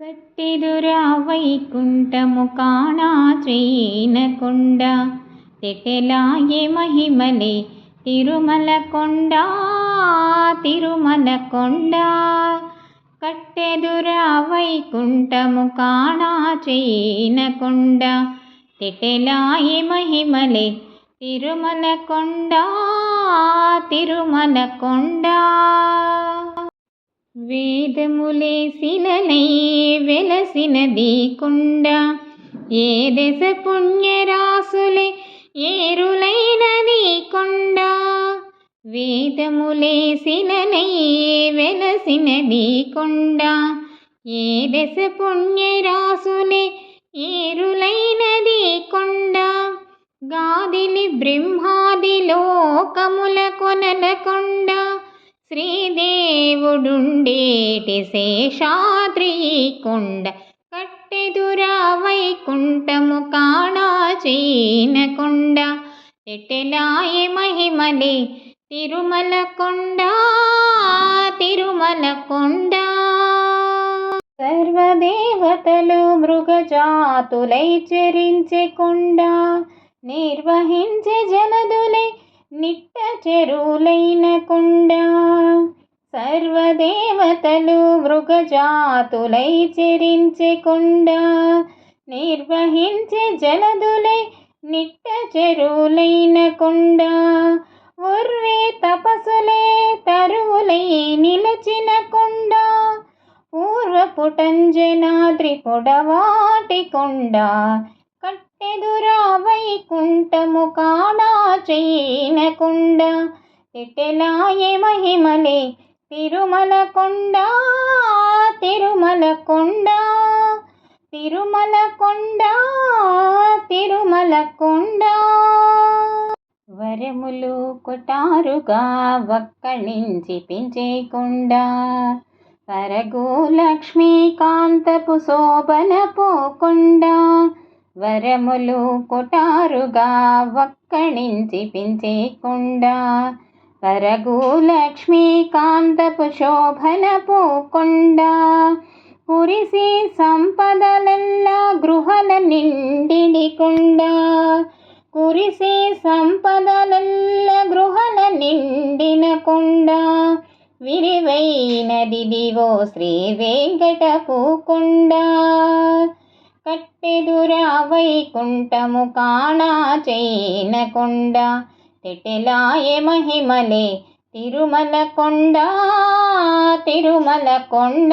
కట్టెదురా వైకుంఠము కాణా శ్రీనకొండ తెటెలాయే మహిమలే తిరుమల కొండ తిరుమల కొండ కట్టెదురా వైకుంఠము కాణా శ్రీనకొండ తెటెలాయే మహిమలే తిరుమల కొండ తిరుమల కొండ వేదములే వెలసినది కొండ ఏ దశ పుణ్యరాసులే ఏరులైనది కొండ వేదములే వెలసినది కొండ ఏ దశ పుణ్యరాసులే ఏరులైనది కొండ గాదిలి బ్రహ్మాది లోకముల కొనల కొండ శ్రీదేవుడుండేటి శేషాద్రి కొండ కట్టెదురా వైకుంఠము కాణా చీనకొండ ఎట్టెలాయ మహిమలే తిరుమల కొండ తిరుమల కొండ సర్వదేవతలు మృగజాతులై చెరించే కొండ నిర్వహించే జలదులై నిట్ట చెరువులైన కొండ. సర్వదేవతలు మృగజాతులై చెరించకుండా కొండ నిర్వహించే జలదులై నిట్ట చెరువులైన కొండ ఉర్వే తపసులే తరువులై నిలచిన కొండ పూర్వపుటంజనాద్రి పొడవాటి కొండ కట్టెదురా వైకుంఠము కాణా చేయనకుండా ఎటెలాయే మహిమలే తిరుమల కొండ తిరుమల కొండ తిరుమల కొండ తిరుమల కొండ వరములు కొటారుగా వక్కణించి పెంచేకొండ. పరగు లక్ష్మీకాంతపు శోభన పోకొండ. వరములు కొటారుగా వక్కణించి పెంచేకొండ. పరగు లక్ష్మీకాంతపు శోభన పూకొండ కురిసి సంపదలెల్లా గృహల నిండిడి కురిసి సంపదలెల్ల గృహల నిండిన కొండ విరివైనదిదివో శ్రీ వెంకటపు కొండ కట్టెదురా వైకుంఠము కాణా చైన తెటెలాయ మహిమలే తిరుమల కొండ తిరుమల కొండ